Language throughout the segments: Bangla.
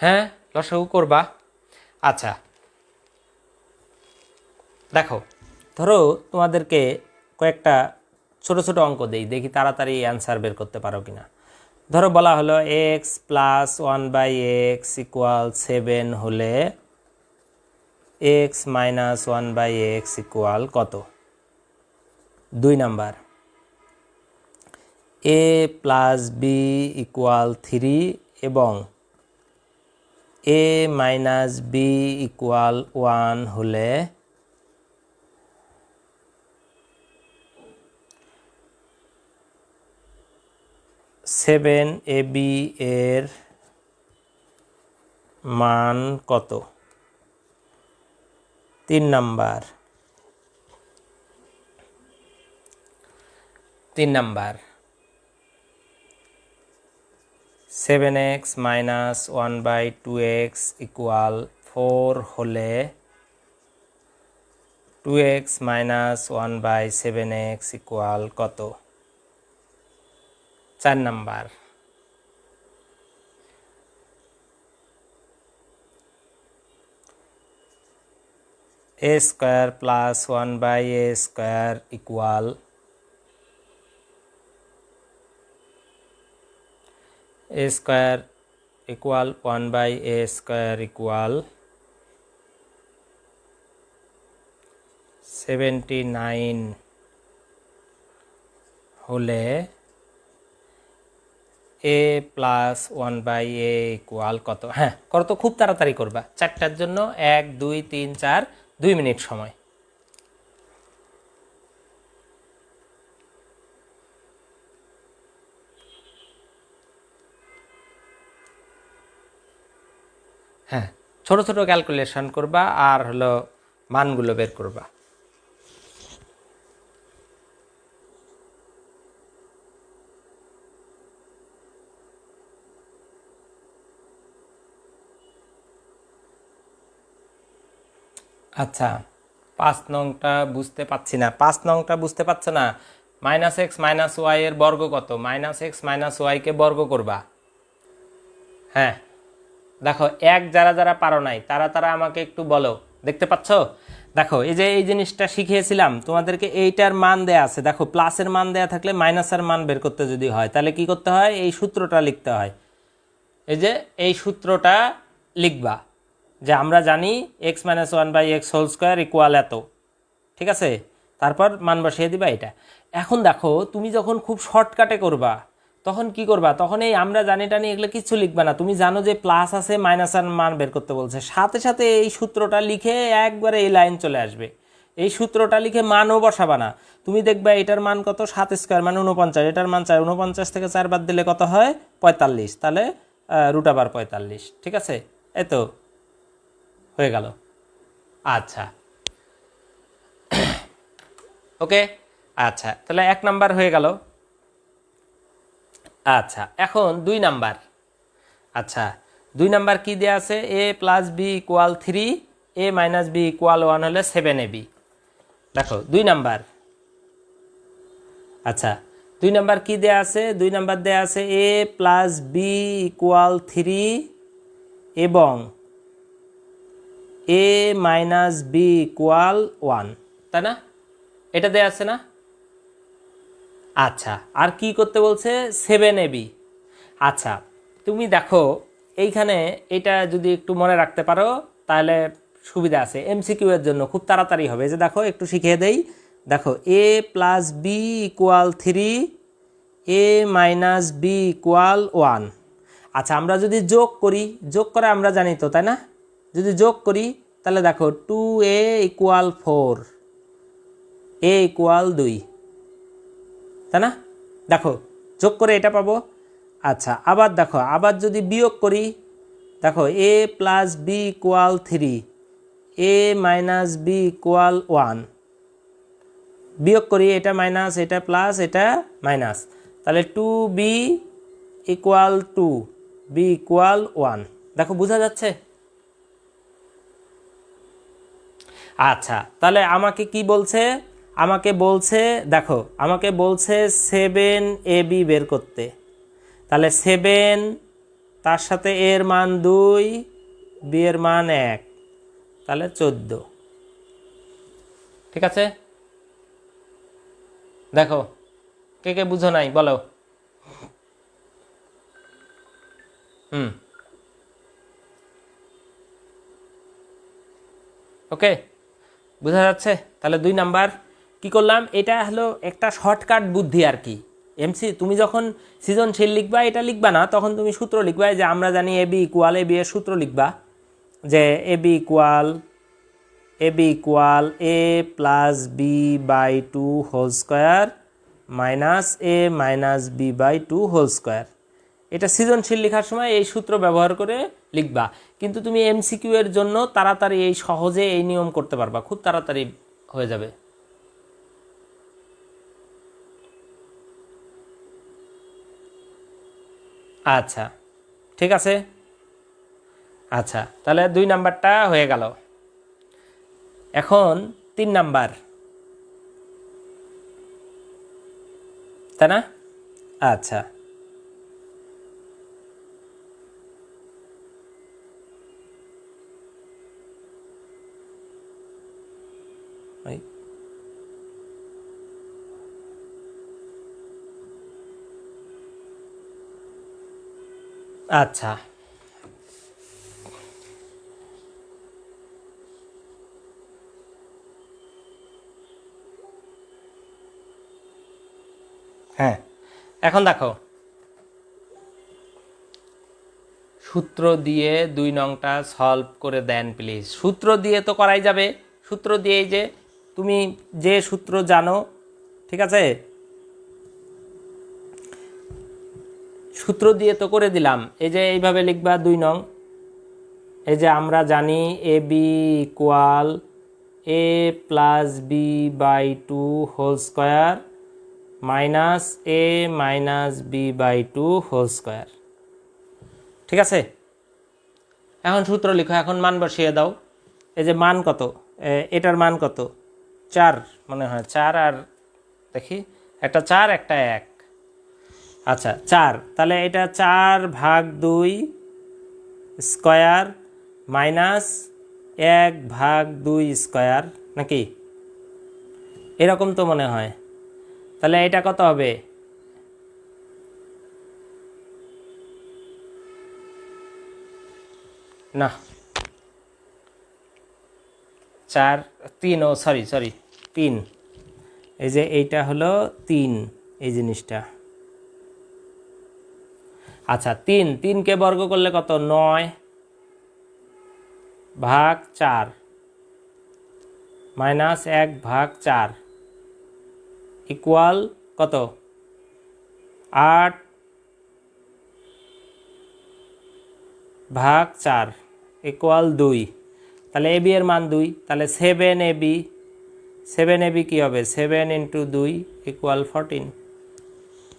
হ্যাঁ লসাগু করবা। আচ্ছা। দেখো, ধরো তোমাদেরকে কয়েকটা ছোট ছোট অঙ্ক দেই, দেখি তাড়াতাড়ি অ্যান্সার বের করতে পারো কিনা। ধরো বলা হলো X plus one by X equal seven হলে X minus one by X equal কত? দুই number. A plus B equal three এবং A minus B equal one হলে সেভেন এ বি এর মান কত? তিন নাম্বার। তিন number. Seven X minus one by two X equal four হলে two X minus one by seven X equal কত? চার number. A square plus one by A square equal equal 1 by a square equal 79 হলে a plus one by A equal কত? হ্যাঁ কত তো খুব তাড়াতাড়ি করবা। চারটার জন্য এক, দুই, তিন, চার, দুই মিনিট সময়। হ্যাঁ ছোট ছোট ক্যালকুলেশন করবা আর হলো মানগুলো বের করবা। আচ্ছা পাঁচ নংটা বুঝতে পাচ্ছি না। পাঁচ নংটা বুঝতে পারছ না? মাইনাস এক্স মাইনাস ওয়াই এর বর্গ কত? মাইনাস এক্স মাইনাস ওয়াইকে বর্গ করবা। হ্যাঁ দেখো, এক যারা যারা পারো নাই, তারা তারা আমাকে একটু বলো। দেখতে পাচ্ছ? দেখো, এই যে এই জিনিসটা শিখিয়েছিলাম, তোমাদেরকে এইটার মান দেয়া আছে। দেখো, প্লাসের মান দেয়া থাকলে মাইনাসের মান বের করতে যদি হয়, তাহলে কি করতে হয়? এই সূত্রটা লিখতে হয়। এই যে এই সূত্রটা লিখবা, যে আমরা জানি X minus one by X whole square equal এত। ঠিক আছে? তারপর মান বসিয়ে দিবা এটা এখন দেখো, তুমি যখন খুব শর্টকাটে করবা তখন কি করবা? তখন এই আমরা জানি টানি এগুলো কিচ্ছু লিখবে না। তুমি জানো যে প্লাস আছে মাইনাস আর মান বের করতে বলছে। সাথে সাথে এই সূত্রটা লিখে একবারে এই লাইন চলে আসবে। এই সূত্রটা লিখে মানও বসাবা না। তুমি দেখবা এটার মান কত? সাত স্কোয়ার মানে উনপঞ্চাশ এটার মান চার উনপঞ্চাশ থেকে চার বাদ দিলে কত হয়? পঁয়তাল্লিশ। তাহলে রুট আবার পঁয়তাল্লিশ। ঠিক আছে? এই তো হয়ে গেল। আচ্ছা। ওকে আচ্ছা। তাহলে এক নাম্বার হয়ে গেল। আচ্ছা এখন দুই নাম্বার। আচ্ছা দুই নাম্বার কি দেওয়া আছে? A plus B equal three A minus B equal one হলে সেভেন এ বি দেখো, দুই নাম্বার। আচ্ছা দুই নাম্বার কি দেয়া আছে? দুই নাম্বার দেয়া আছে A plus B equal three এবং A minus B equal one তাই না? এটা দেয়া আছে না? আচ্ছা আর কি করতে বলছে? সেভেন এবি আচ্ছা তুমি দেখো, এইখানে এটা যদি একটু মনে রাখতে পারো, তাহলে সুবিধা আছে। এমসিকিউ এর জন্য খুব তাড়াতাড়ি হবে। যে দেখো, একটু শিখিয়ে দেই। দেখো A plus B equal three A minus B equal one আচ্ছা আমরা যদি যোগ করি, যোগ করে আমরা জানি তো, তাই না? যদি যোগ করি, তাহলে দেখো two A equal four A equal দুই। তাই না? দেখো, যোগ করে এটা পাবো। আচ্ছা আবার দেখো, আবার যদি বিয়োগ করি, দেখো A plus B equal three A minus B equal one বিয়োগ করি, এটা মাইনাস এটা প্লাস এটা মাইনাস তাহলে two B equal two B equal one দেখো, বোঝা যাচ্ছে? আচ্ছা তাহলে আমাকে কি বলছে? আমাকে বলছে, দেখো, আমাকে বলছে সেভেন এ বি বের করতে। তাহলে সেভেন তার সাথে এর মান দুই বি এর মান এক, তাহলে চোদ্দ। ঠিক আছে? দেখো, কে কে বুঝো নাই, বলো। হুম। ওকে, বোঝা যাচ্ছে? তাহলে দুই নাম্বার। কি করলাম? এটা হলো একটা শর্টকাট বুদ্ধি আর কি। এমসি তুমি যখন সৃজনশীল লিখবা, এটা লিখবা না, তখন তুমি সূত্র লিখবা যে আমরা জানি A B equal A B এর সূত্র লিখবা, যে A B equal A B equal A plus B by two whole square minus A minus B by two whole square এটা সৃজনশীল লেখার সময় এই সূত্র ব্যবহার করে লিখবা। কিন্তু তুমি এমসিকিউ এর জন্য তাড়াতাড়ি এই সহজে এই নিয়ম করতে পারবা, খুব তাড়াতাড়ি হয়ে যাবে। আচ্ছা। ঠিক আছে? আচ্ছা তাহলে দুই নাম্বারটা হয়ে গেল। এখন তিন নাম্বার। তাই না? আচ্ছা। আচ্ছা। হ্যাঁ। এখন দেখো। সূত্র দিয়ে দুই নংটা সলভ করে দেন প্লিজ সূত্র দিয়ে তো করাই যাবে। সূত্র দিয়ে যে তুমি যে সূত্র জানো ঠিক আছে? সূত্র দিয়ে তো করে দিলাম। এই যে এইভাবে লিখবা দুই নং। এই যে আমরা জানি A B equal A plus B by two whole square minus A minus B by two whole square. ঠিক আছে? এখন সূত্র লিখো, এখন মান বসিয়ে দাও। এই যে মান কত? এটার মান কত? চার মনে হয়, চার আর দেখি, একটা চার, একটা এক। আচ্ছা চার। তাহলে এটা চার ভাগ দুই স্কয়ার মাইনাস এক ভাগ দুই স্কয়ার, নাকি? এরকম তো মনে হয়। তাহলে এটা কত হবে? না। চার, তিন, ও সরি সরি, তিন। এই যে এইটা হলো তিন, এই জিনিসটা। আচ্ছা তিন। তিনকে বর্গ করলে কত? নয় ভাগ চার। মাইনাস এক ভাগ চার ইকুয়াল কত? আট ভাগ চার ইকুয়াল দুই। তাহলে এ বি এর মান দুই। তাহলে seven A B. Seven A B কী হবে? সেভেন ইন্টু দুই ইকুয়াল ফোরটিন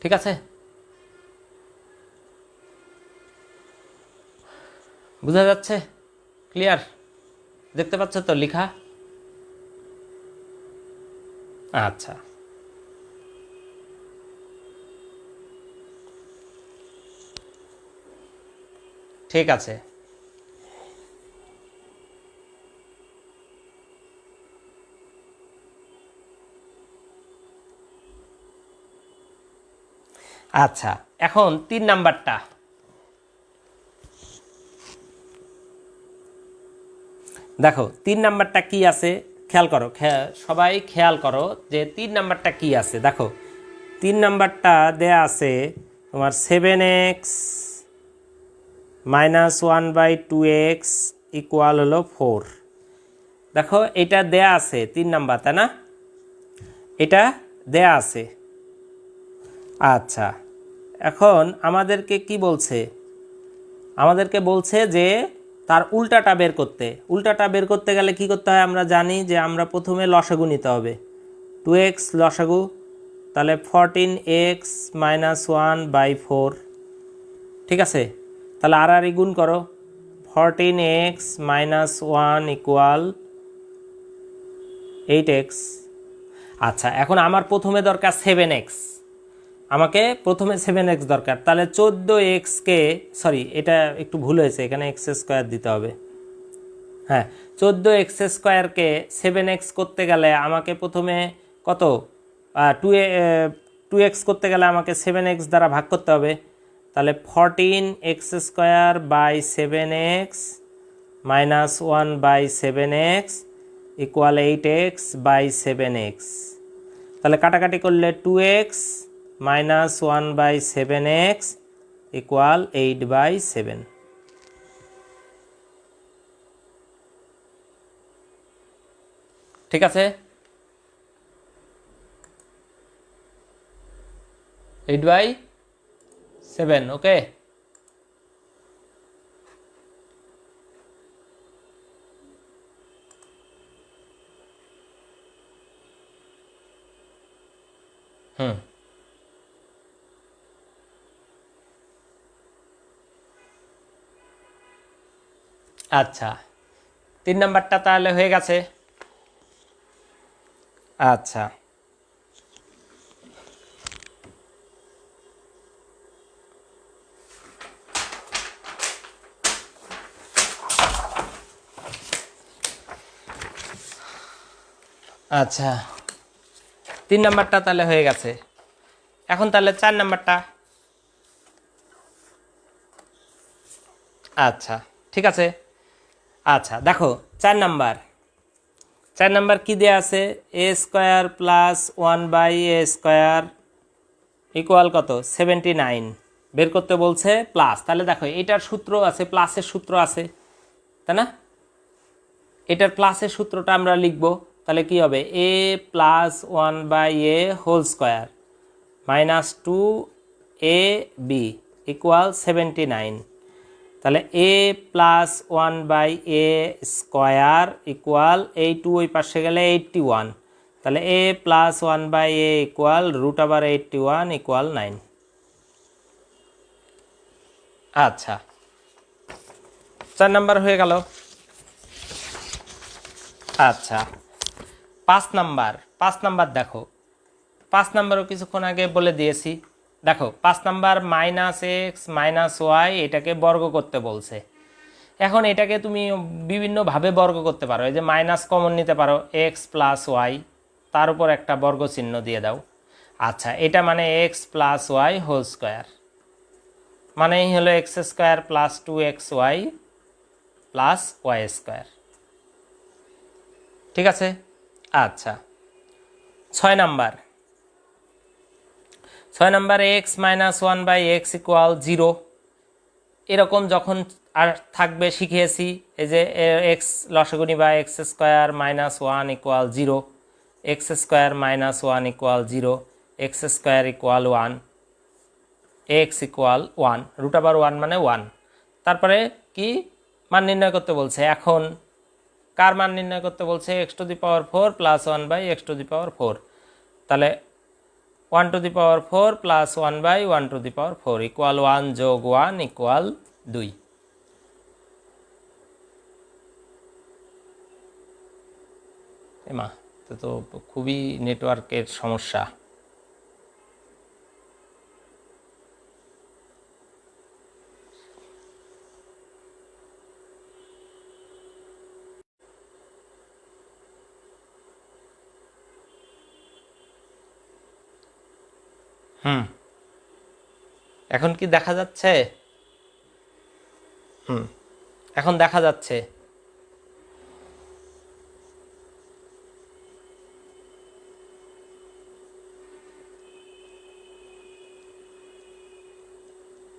ঠিক আছে? বোঝা যাচ্ছে? ক্লিয়ার দেখতে পাচ্ছ তো লেখা? আচ্ছা। ঠিক আছে। আচ্ছা এখন তিন নাম্বারটা। দেখো, তিন নাম্বারটা কি আছে? খেয়াল করো সবাই খেয়াল করো যে তিন নাম্বারটা কি আছে। দেখো, তিন নাম্বারটা দেয়া আছে তোমার seven X minus one by two X equal হলো ফোর দেখো, এটা দেয়া আছে তিন নাম্বার, তাই না? এটা দেয়া আছে। আচ্ছা এখন আমাদেরকে কি বলছে? আমাদেরকে বলছে যে তার উল্টাটা বের করতে। উল্টাটা বের করতে গেলে কি করতে হয় আমরা জানি যে আমরা প্রথমে লসাগু নিতে হবে। টু এক্স লসাগু, তাহলে fourteen X minus one by four ঠিক আছে? তাহলে আর আর গুণ করো। Fourteen X minus one equal eight X আচ্ছা এখন আমার প্রথমে দরকার সেভেন এক্স আমাকে প্রথমে সেভেন এক্স দরকার। তাহলে চোদ্দ এক্সকে সরি এটা একটু ভুল হয়েছে, এখানে এক্স স্কোয়ার দিতে হবে। হ্যাঁ চোদ্দ এক্স স্কোয়ারকে সেভেন এক্স করতে গেলে আমাকে প্রথমে কত? টু টু এক্স করতে গেলে আমাকে সেভেন এক্স দ্বারা ভাগ করতে হবে। তাহলে fourteen X square by seven X minus one by seven X equal eight X by seven X তাহলে কাটাকাটি করলে two X minus one by seven X equal eight by seven ঠিক আছে? Eight by seven okay hmm আচ্ছা তিন নাম্বারটা তাহলে হয়ে গেছে। আচ্ছা। আচ্ছা তিন নাম্বারটা তাহলে হয়ে গেছে। এখন তাহলে চার নাম্বারটা। আচ্ছা ঠিক আছে। আচ্ছা দেখো, চার নাম্বার। চার নাম্বার কি দেয়া আছে? A square plus one by A square equal কত? সেভেন্টি নাইন বের করতে বলছে প্লাস তাহলে দেখো, এটার সূত্র আছে প্লাসের সূত্র আছে, তাই না? এটার প্লাসের সূত্রটা আমরা লিখব। তাহলে কি হবে? A plus one by A whole square minus two A B equal seventy nine তাহলে A plus one by A square equal এই টু ওই পাশে গেলে এইটটি ওয়ান তাহলে A plus one by A equal root আবার এইটটি ওয়ান ইকুয়াল নাইন আচ্ছা। চার নাম্বার হয়ে গেল। আচ্ছা। পাঁচ নাম্বার। পাঁচ নাম্বার দেখো। পাঁচ নাম্বারও কিছুক্ষণ আগে বলে দিয়েছি। দেখো, পাঁচ number minus X minus Y এটাকে বর্গ করতে বলছে। এখন এটাকে তুমি বিভিন্নভাবে বর্গ করতে পারো। এই যে মাইনাস কমন নিতে পারো, এক্স প্লাস ওয়াই, তার উপর একটা বর্গ চিহ্ন দিয়ে দাও। আচ্ছা এটা মানে X plus Y whole square. মানেই হলো X square plus two X Y plus Y square. ঠিক আছে? আচ্ছা ছয় নাম্বার। ছয় number X minus one by X equal zero. এরকম যখন আর থাকবে শিখিয়েছি, এই যে এক্স লসগুনি বা X square minus one equal zero, X square minus one equal zero, X square equal one, X equal one, root আবার ওয়ান মানে ওয়ান। তারপরে কি? মান নির্ণয় করতে বলছে, এখন কার মান নির্ণয় করতে বলছে? X to the power four plus one by X to the power four. তাহলে one to the power four plus one by one to the power four equal one যোগ ওয়ান ইকুয়াল দুই। এমা, তো খুবই নেটওয়ার্কের সমস্যা। হুম। এখন কি দেখা যাচ্ছে? হুম। এখন দেখা যাচ্ছে।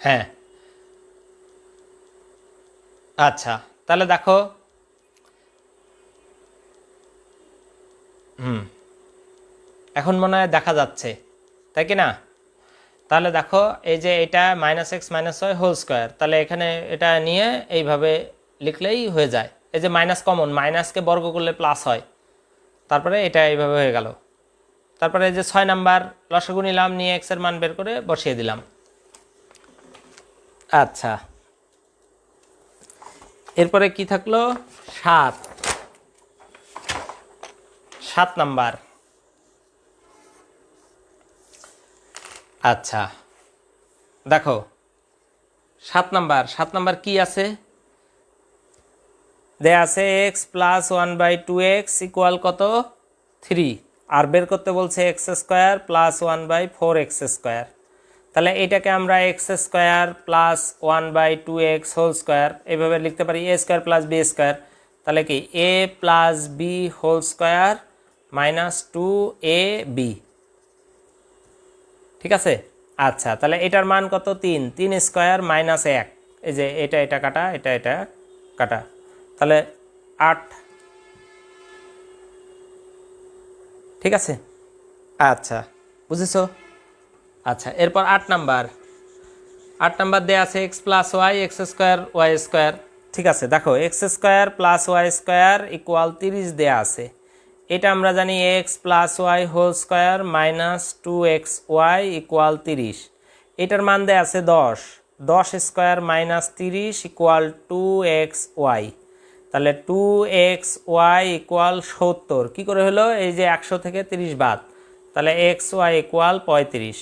হ্যাঁ। আচ্ছা তাহলে দেখো। হুম। এখন মনে হয় দেখা যাচ্ছে। তাই কি না? তাহলে দেখো, এই যে এটা মাইনাস এক্স মাইনাস হয় হোল স্কোয়ার তাহলে এখানে এটা নিয়ে এইভাবে লিখলেই হয়ে যায়। এই যে মাইনাস কমন মাইনাসকে বর্গ করলে প্লাস হয়। তারপরে এটা এইভাবে হয়ে গেল। তারপরে এই যে ছয় নাম্বার লসগু নিলাম, নিয়ে এক্সের মান বের করে বসিয়ে দিলাম। আচ্ছা। এরপরে কি থাকল? সাত। সাত নাম্বার। আচ্ছা। দেখো, সাত নাম্বার সাত নাম্বার কি আছে? দেয়া আছে X plus one by two X equal কত? থ্রি আর বের করতে বলছে X square plus one by four X square তাহলে এটাকে আমরা X square plus one by two X whole square এভাবে লিখতে পারি A square plus B square তাহলে কি? A plus B whole square minus two A B ঠিক আছে? আচ্ছা তাহলে এটার মান কত? তিন। তিন স্কোয়ার মাইনাস এক। এই যে এটা এটা কাটা এটা এটা কাটা। তাহলে আট। ঠিক আছে? আচ্ছা। বুঝেছ? আচ্ছা এরপর আট নাম্বার। আট নাম্বার দেওয়া আছে X plus Y X square Y square. ঠিক আছে দেখো X square plus Y square equal তিরিশ দেওয়া আছে। এটা আমরা জানি X plus Y whole square minus two X Y equal তিরিশ। এটার মান দেওয়া আছে দশ। দশ স্কোয়ার মাইনাস তিরিশ ইকুয়াল টু এক্স ওয়াই তাহলে টু এক্স ওয়াই ইকুয়াল সত্তর। কী করে হলো? এই যে একশো থেকে তিরিশ বাদ। তাহলে এক্স ওয়াই ইকুয়াল পঁয়ত্রিশ।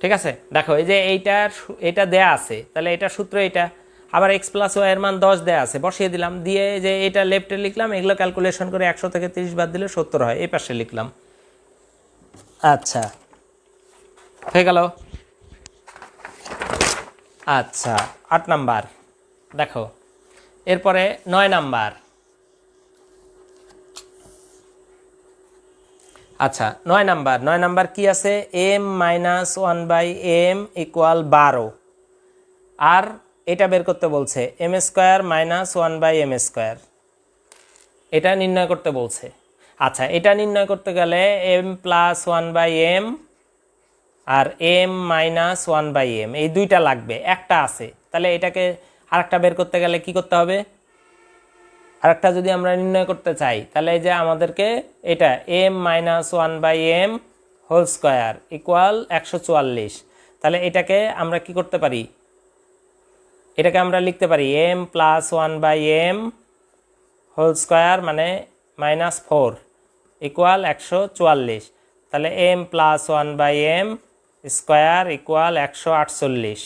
ঠিক আছে? দেখো, এই যে এইটার এটা দেয়া আছে। তাহলে এটা সূত্র এটা। আবার এক্স প্লাস ওয়াই এর মান দশ দেয়া আছে বসিয়ে দিলাম দিয়ে যে এটা লেফটে লিখলাম এগুলো ক্যালকুলেশন করে একশো থেকে তিরিশ বাদ দিলে সত্তর হয় এই পাশে লিখলাম। আচ্ছা। হয়ে গেল। আচ্ছা আট নাম্বার দেখো এরপরে নয় নাম্বার। আচ্ছা নয় নাম্বার নয় নাম্বার কি আছে? M minus one by M equal বারো। আর এটা বের করতে বলছে M square minus one by M square এটা নির্ণয় করতে বলছে। আচ্ছা এটা নির্ণয় করতে গেলে M plus one by M R M minus one by M এই দুইটা লাগবে, একটা আছে। তাহলে এটাকে আরেকটা বের করতে গেলে কি করতে হবে? আরেকটা যদি আমরা নির্ণয় করতে চাই, তাহলে এই যে আমাদেরকে এটা M minus one by M whole square equal একশো চুয়াল্লিশ। তাহলে এটাকে আমরা কি করতে পারি? এটাকে আমরা লিখতে পারি M plus one by M whole square মানে মাইনাস ফোর ইকুয়াল একশো চুয়াল্লিশ। তাহলে M plus one by M square equal একশো আটচল্লিশ।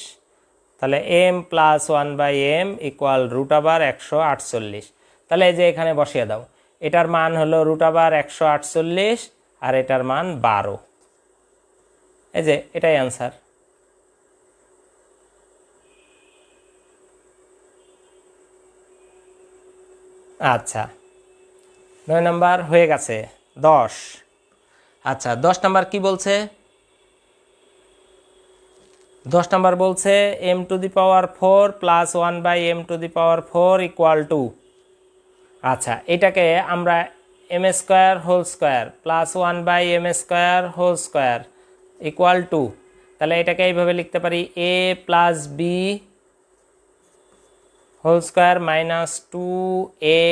তাহলে M plus one by M equal root আবার একশো আটচল্লিশ। তাহলে এই যে এখানে বসিয়ে দাও। এটার মান হলো রুট আবার একশো আটচল্লিশ আর এটার মান বারো। এই যে এটাই অ্যান্সার আচ্ছা। নয় নাম্বার হয়ে গেছে, দশ। আচ্ছা দশ নাম্বার কি বলছে? দশ নাম্বার বলছে M to the power four plus one by M to the power four equal two আচ্ছা এটাকে আমরা M square whole square plus one by M square whole square equal two তাহলে এটাকে এইভাবে লিখতে পারি A plus B whole square minus two A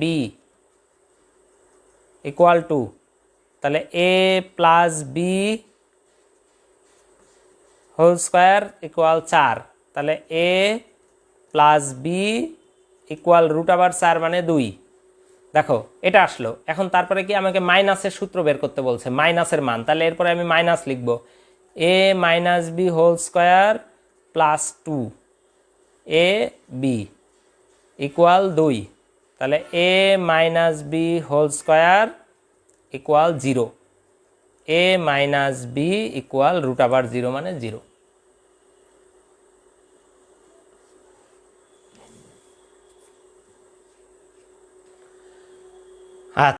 B equal two তাহলে A plus B whole square equal চার। তাহলে A plus B equal root আবার চার মানে দুই। দেখো, এটা আসলো। এখন তারপরে কি আমাকে মাইনাসের সূত্র বের করতে বলছে? মাইনাসের মান। তাহলে এরপরে আমি মাইনাস লিখব। A minus B whole square plus two A B equal দুই। তাহলে A minus B whole square equal zero A minus B equal root আবার জিরো মানে জিরো